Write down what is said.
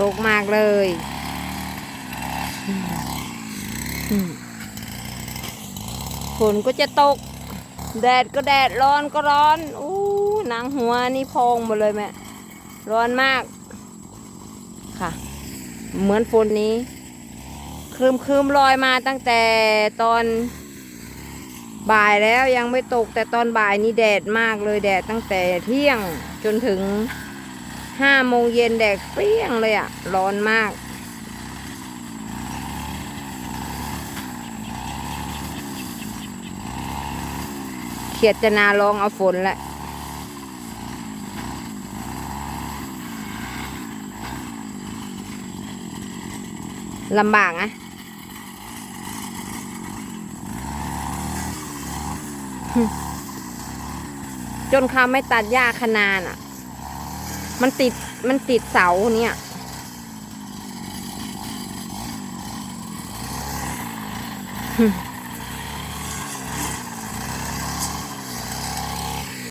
รคมากเลยฝนก็จะตก แดดก็แดดร้อนก็ร้อนอู้หนังหัวนี่พองหมดเลยแม่ร้อนมาก ค่ะ เหมือนฝนนี้ครึมครึมลอยมาตั้งแต่ตอนบ่ายแล้วยังไม่ตกแต่ตอนบ่ายนี่แดดมากเลยแดดตั้งแต่เที่ยงจนถึง ห้าโมงเย็นแดดเปรี้ยงเลยอะร้อนมาก เขียดจะนาลองเอาฝนแหละลำบากนะจนเขาไม่ตัดหญ้าขนาดอะ มันติดมันติดเสาเนี่ย